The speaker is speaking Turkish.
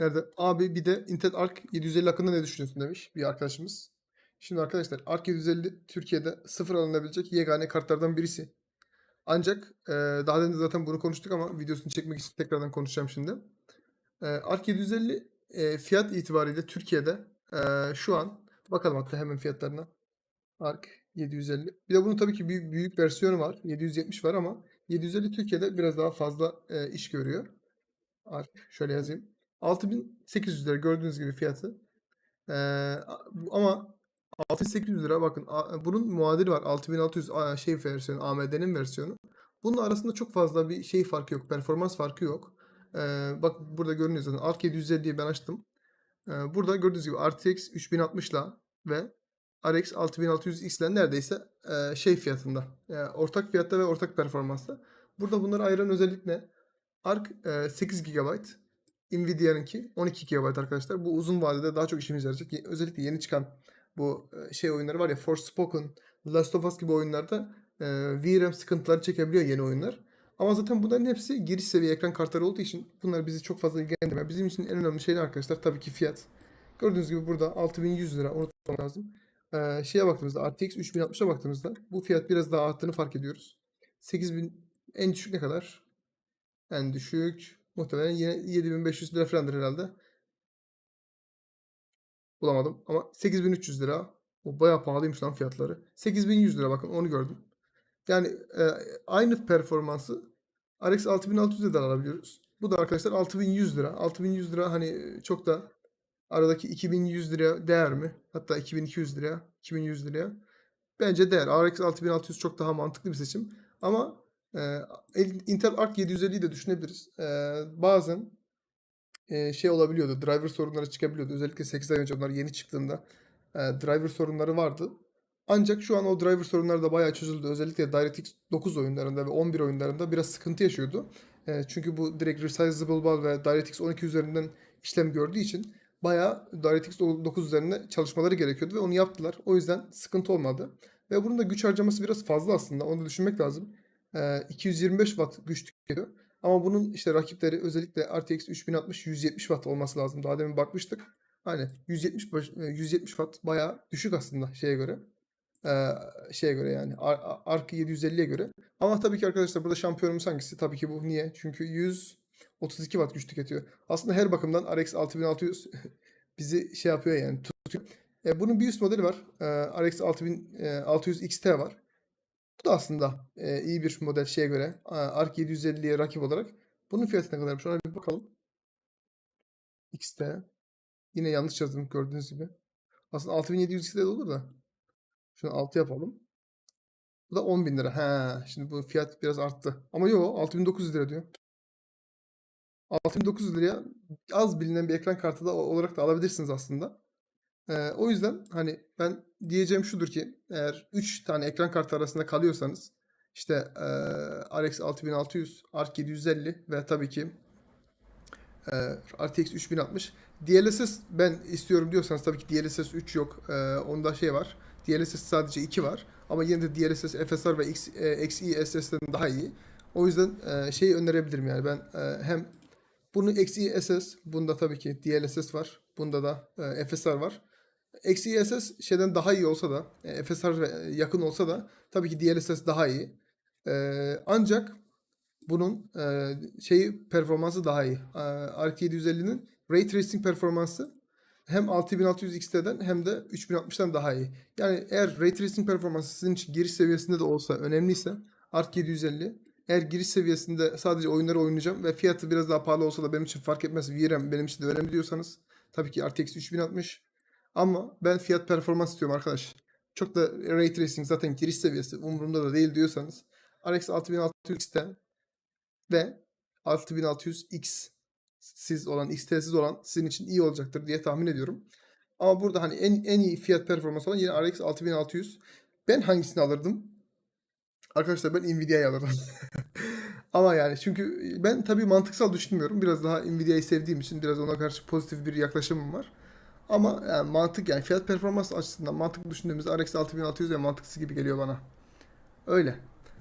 Nerede? Abi bir de Intel Arc 750 hakkında ne düşünüyorsun demiş bir arkadaşımız. Şimdi arkadaşlar Arc 750 Türkiye'de sıfır alınabilecek yegane kartlardan birisi. Ancak daha önce zaten bunu konuştuk ama videosunu çekmek için tekrardan konuşacağım şimdi. E, Arc 750 e, fiyat itibariyle Türkiye'de şu an bakalım hatta hemen fiyatlarına. Arc 750. Bir de bunun tabii ki bir büyük versiyonu var. 770 var ama 750 Türkiye'de biraz daha fazla iş görüyor. Arc şöyle yazayım. 6800 lira gördüğünüz gibi fiyatı. Ee, ama 6800 lira bakın bunun muadili var 6600 a- şey versiyonu AMD'nin versiyonu. Bunun arasında çok fazla bir şey farkı yok. Performans farkı yok. Ee, bak burada görünüyor zaten. Arc 750'yi ben açtım. Ee, burada gördüğünüz gibi RTX 3060 ile ve RX 6600X ile neredeyse e, şey fiyatında. e, ortak fiyatta ve ortak performansta. Burada bunları ayıran özellik ne? Arc e, 8 GB. Nvidia'nınki 12 GB arkadaşlar. Bu uzun vadede daha çok işimize yarayacak. Özellikle yeni çıkan bu e, şey oyunları var ya Forspoken, Last of Us gibi oyunlarda e, VRAM sıkıntıları çekebiliyor yeni oyunlar. Ama zaten bunların hepsi giriş seviye ekran kartları olduğu için bunlar bizi çok fazla ilgilendirmiyor. Bizim için en önemli şeyler arkadaşlar tabii ki fiyat. Gördüğünüz gibi burada 6100 lira unutmam lazım. Ee, şeye baktığımızda RTX 3060'a baktığımızda bu fiyat biraz daha arttığını fark ediyoruz. 8000 en düşük ne kadar? En düşük muhtemelen yine 7500 lira falandır herhalde. Bulamadım ama 8300 lira. O bayağı pahalıymış lan fiyatları. 8100 lira bakın onu gördüm. Yani e, aynı performansı RX 6600'de de alabiliyoruz. Bu da arkadaşlar 6100 lira. 6100 lira hani çok da aradaki 2100 liraya değer mi? Hatta 2200 liraya, 2100 liraya. Bence değer. RX 6600 çok daha mantıklı bir seçim. Ama e, Intel Arc 750'yi de düşünebiliriz. E, bazen e, şey olabiliyordu. Driver sorunları çıkabiliyordu. Özellikle 8 ay önce onlar yeni çıktığında e, driver sorunları vardı. Ancak şu an o driver sorunları da bayağı çözüldü. Özellikle DirectX 9 oyunlarında ve 11 oyunlarında biraz sıkıntı yaşıyordu. E, çünkü bu direkt Resizable Bar ve DirectX 12 üzerinden işlem gördüğü için bayağı DirectX 9 üzerinde çalışmaları gerekiyordu ve onu yaptılar. O yüzden sıkıntı olmadı. Ve bunun da güç harcaması biraz fazla aslında. Onu da düşünmek lazım. E, 225 Watt güç tüketiyor. Ama bunun işte rakipleri özellikle RTX 3060 170 Watt olması lazım. Daha demin bakmıştık. Hani 170 baş- e, 170 Watt bayağı düşük aslında şeye göre. Ee, şeye göre yani Ar- Ar- Arc 750'ye göre. Ama tabii ki arkadaşlar burada şampiyonumuz hangisi? Tabii ki bu. Niye? Çünkü 132 Watt güç tüketiyor. Aslında her bakımdan RX 6600 bizi şey yapıyor yani tutuyor. E, bunun bir üst modeli var. E, RX 6600 XT var. Bu da aslında e, iyi bir model şeye göre. Arc 750'ye rakip olarak. Bunun fiyatı ne kadarmış? Ona bir bakalım. XT. Yine yanlış yazdım gördüğünüz gibi. Aslında 6700 XT olur da. Şunu 6 yapalım. Bu da 10.000 lira. He, şimdi bu fiyat biraz arttı. Ama yo 6900 lira diyor. 6900 liraya az bilinen bir ekran kartı da olarak da alabilirsiniz aslında. Ee, o yüzden hani ben diyeceğim şudur ki eğer 3 tane ekran kartı arasında kalıyorsanız işte eee RX 6600, Arc 750 ve tabii ki eee, RTX 3060. DLSS ben istiyorum diyorsanız tabii ki DLSS 3 yok. Eee, onda şey var. DLSS sadece 2 var. Ama yine de DLSS FSR ve X, e, XE daha iyi. O yüzden eee şeyi önerebilirim yani ben eee, hem bunu XE SS, bunda tabii ki DLSS var. Bunda da eee, FSR var. XeSS şeyden daha iyi olsa da, e, FSR yakın olsa da tabii ki DLSS daha iyi. Ee, ancak bunun e, şeyi performansı daha iyi. Ee, RX 750'nin Ray Tracing performansı hem 6600 XT'den hem de 3060'dan daha iyi. Yani eğer Ray Tracing performansı sizin için giriş seviyesinde de olsa önemliyse RX 750 eğer giriş seviyesinde sadece oyunları oynayacağım ve fiyatı biraz daha pahalı olsa da benim için fark etmez. VRAM benim için de önemli diyorsanız tabii ki RTX 3060 ama ben fiyat performans istiyorum arkadaş. Çok da Ray Tracing zaten giriş seviyesi umurumda da değil diyorsanız RX 6600 XT ve 6600X siz olan XT'siz olan sizin için iyi olacaktır diye tahmin ediyorum. Ama burada hani en en iyi fiyat performans olan yine RX 6600. Ben hangisini alırdım? Arkadaşlar ben Nvidia'yı alırdım. Ama yani çünkü ben tabii mantıksal düşünmüyorum. Biraz daha Nvidia'yı sevdiğim için biraz ona karşı pozitif bir yaklaşımım var. Ama yani mantık yani fiyat performans açısından mantıklı düşündüğümüzde RX 6600 ve mantıksız gibi geliyor bana. Öyle.